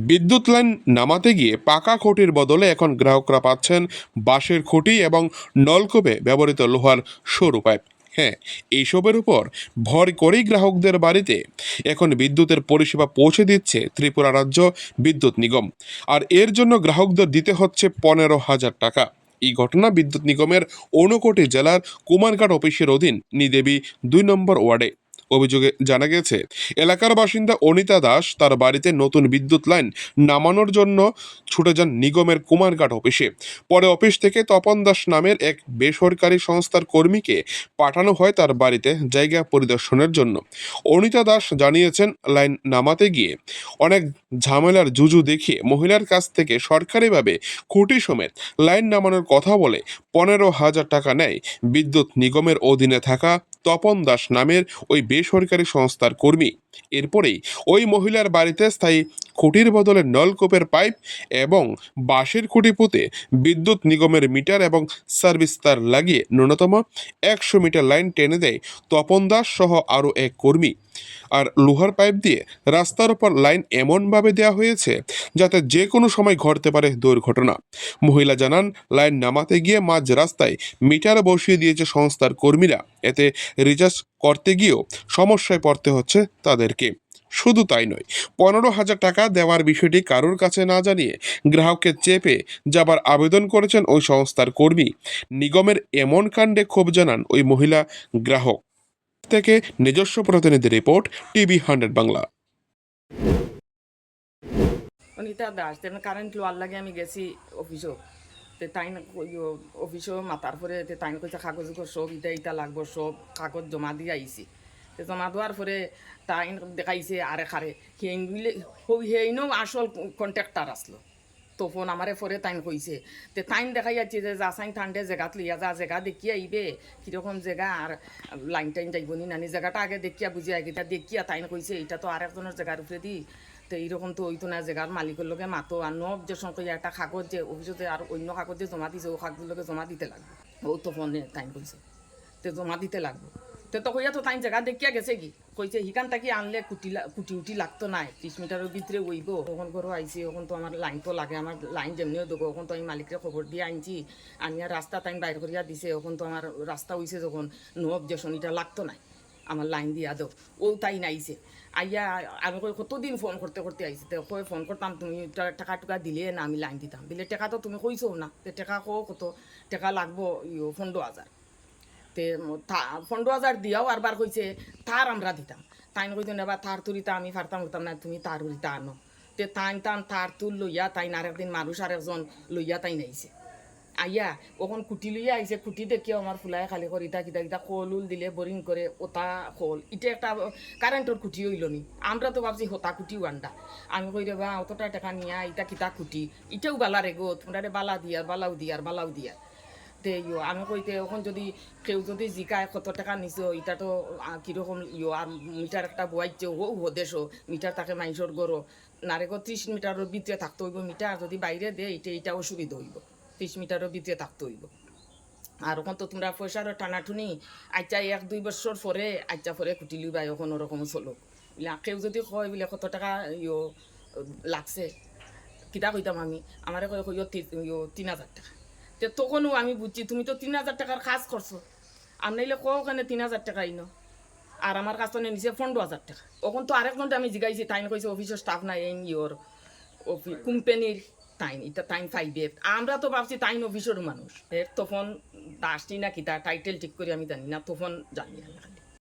বিদ্যুৎ লাইন নামাতে গিয়ে পাকা খুঁটির বদলে এখন গ্রাহকরা পাচ্ছেন বাঁশের খুঁটি এবং নলকূপে ব্যবহৃত লোহার সরু পাইপ। হ্যাঁ এইসবের উপর ভর করেই গ্রাহকদের বাড়িতে এখন বিদ্যুতের পরিষেবা পৌঁছে দিচ্ছে ত্রিপুরা রাজ্য বিদ্যুৎ নিগম। আর এর জন্য গ্রাহকদের দিতে হচ্ছে পনেরো হাজার টাকা। এই ঘটনা বিদ্যুৎ নিগমের ঊনকোটি জেলার কুমারঘাট অফিসের অধীন নিদেবী দুই নম্বর ওয়ার্ডে। অভিযোগে জানা গেছে, এলাকার বাসিন্দা অনিতা দাস তার বাড়িতে নতুন বিদ্যুৎ লাইন নামানোর জন্য ছুটে যান নিগমের কুমারঘাট অফিসে। পরে অফিস থেকে তপন দাস নামের এক বেসরকারি সংস্থার কর্মীকে পাঠানো হয় তার বাড়িতে জায়গা পরিদর্শনের জন্য। অনিতা দাস জানিয়েছেন, লাইন নামাতে গিয়ে অনেক ঝামেলার জুজু দেখিয়ে মহিলার কাছ থেকে সরকারিভাবে খুঁটি সমেত লাইন নামানোর কথা বলে পনেরো হাজার টাকা নেয় বিদ্যুৎ নিগমের অধীনে থাকা তপন দাস নামের ওই বেসরকারি সংস্থার কর্মী। এরপরেই ওই মহিলার বাড়িতে স্থায়ী খুঁটির বদলে নলকূপের পাইপ এবং বাঁশের খুঁটি পুঁতে বিদ্যুৎ নিগমের মিটার এবং সার্ভিস তার লাগিয়ে ন্যূনতম একশো মিটার লাইন টেনে দেয় তপন দাস সহ আরও এক কর্মী। আর লোহার পাইপ দিয়ে রাস্তার উপর লাইন এমনভাবে দেওয়া হয়েছে যাতে যে কোনো সময় ঘটতে পারে দুর্ঘটনা। মহিলা জানান, লাইন নামাতে গিয়ে মাঝ রাস্তায় মিটার বসিয়ে দিয়েছে সংস্থার কর্মীরা। এতে রিচার্জ করতে গিয়েও সমস্যায় পড়তে হচ্ছে তাদেরকে। শুধু তাই নয়, পনেরো হাজার টাকা দেওয়ার বিষয়টি কারোর কাছে না জানিয়ে গ্রাহককে চেপে যাবার আবেদন করেছেন ওই সংস্থার কর্মী। নিগমের এমন কাণ্ডে ক্ষোভ জানান ওই মহিলা গ্রাহক। থেকে নিজস্ব প্রতিনিধি report, TV hundred Bangla. Anita Das current lower লাগে আমি গেছি অফিসও। তে তাই অফিসও মাতার পরে তে তাই কইছে কাগজ সব ইটা ইটা লাগবো সব কাগজ জমা দিয়ে আইছি জমা দেওয়ার পরে তাই দেখাইছে আরে খারে সেইগুলি সেইনো আসল কন্ট্রাক্টার আসলো তখন আমারে পরে তাইন কইছে তে তাইন দেখাই যাচ্ছে যে যা সাইন ঠান্ডে জেগাত লইয়া যা জেগা দেখি আইবে, কীরকম জেগা আর লাইন টাইন যাইব নি নানি। জায়গাটা আগে দেখিয়া বুঝি আগে দেখিয়া তাইন কইছে এটা তো আরেকজনের জায়গার উপরে দি। তো এইরকম তো ওইতো না, জেগার মালিকের লগে মাতো আর নব যে সঙ্গে একটা কাগজ যে অফিসতে আর অন্য কাগজ যে জমা দিছে, ও কাগজের লগে জমা দিতে লাগবে। ও তো ফোনে তাইন কইছে। তে জমা দিতে লাগবে। তে তো কইয়া তো তাই জায়গা দেখিয়া গেছে কি? কইছে, হিকান তাকি আনলে কুটি কুটি উটি লাগতো নাই ত্রিশ মিটারের ভিতরে ওইব তখন ঘর আইসি এখন তো আমার লাইন তো লাগে আমার লাইন যেমনিও দেবো এখন তো আমি মালিককে খবর দিয়ে আনছি। আনিয়া রাস্তা তাই বাইর করিয়া দিছে এখন তো আমার রাস্তা হইছে যখন, নো অবজেকশন এটা লাগতো নাই আমার লাইন দিয়া দাও ও তাই নাইছে আইয়া আমি কই কতদিন ফোন করতে করতে আইছি? তো কই ফোন করতাম তুমি টাকা টুকা দিলে না, আমি লাইন দিতাম দিলে টাকা তো তুমি কইছো না। টাকা কো, কত, টাকা লাগবো ইয়ো পনেরো হাজার তে পনেরো হাজার দিয়াও আরবার কইছে তার আমরা দিতাম। তাই কইতো এবার তার তুলিতা আমি ফারতাম হতাম না তুমি তার উলিতা আনো। তে তাই তান তার তুল লইয়া তাই আর একদিন মানুষ আর একজন লইয়া তাই নাইছে আইয়া ওখন কুটি লইয়া আইছে কুটি দেখিও আমার ফুলাই খালি করে ইটা কিতা কিতা কল উল দিলে বোরিং করে ওটা খোল এটা একটা কারেন্টর খুঁটি হইল নি। আমরা তো ভাবছি হতা খুঁটিও আন্ডা আমি কই রে বা অতটা টাকা নিয়া ইটা কিতা খুঁটি ইটাও বালা রে গো তোমরা বালা দিয়ার বালাও দিয়ার বালাও দিয়ার তে ইয়ো। আমি কইতে এখন যদি কেউ যদি জিকায়, কত টাকা নিছো এটা তো ইয়ো আর মিটার একটা বয়াইছে ও হদেশো মিটার তাকে মাইসর গরো নারেগো ত্রিশ মিটারের ভিতরে থাকতে হইব মিটার যদি বাইরে দে এটা এটা অসুবিধা হইব। ত্রিশ মিটারের ভিতরে থাকতে হইব। আর ওখান তো তোমরা পয়সার টানাটুনি আচ্ছা এক, দুই বছর পরে আচ্ছা পরে কুটি লিবা এখন ওরকম চলো বলে কেউ যদি কয় বলে, কত টাকা ইয়ো, লাগছে, কিতা কইতাম আমি? আমারে কয় ইয়ো তিন হাজার টাকা। তে তখনও আমি বুঝছি, তুমি তো তিন হাজার টাকার কাজ করছ। আর নাইলে কও ওখানে তিন হাজার টাকা ইনো? আর আমার কাছ থেকে নিছে পনেরো হাজার টাকা। ওখান তো আরেকজনটা আমি জিগাইছি তাই কইছে, অফিসের স্টাফ নাই, এই ইয়োর কোম্পানির টাইম এটা টাইম ফাইভে আমরা তো ভাবছি টাইম অফিসের মানুষ। এর তখন দাসটি না কি কিতা টাইটেল ঠিক করে আমি জানি না, তখন জানি আমি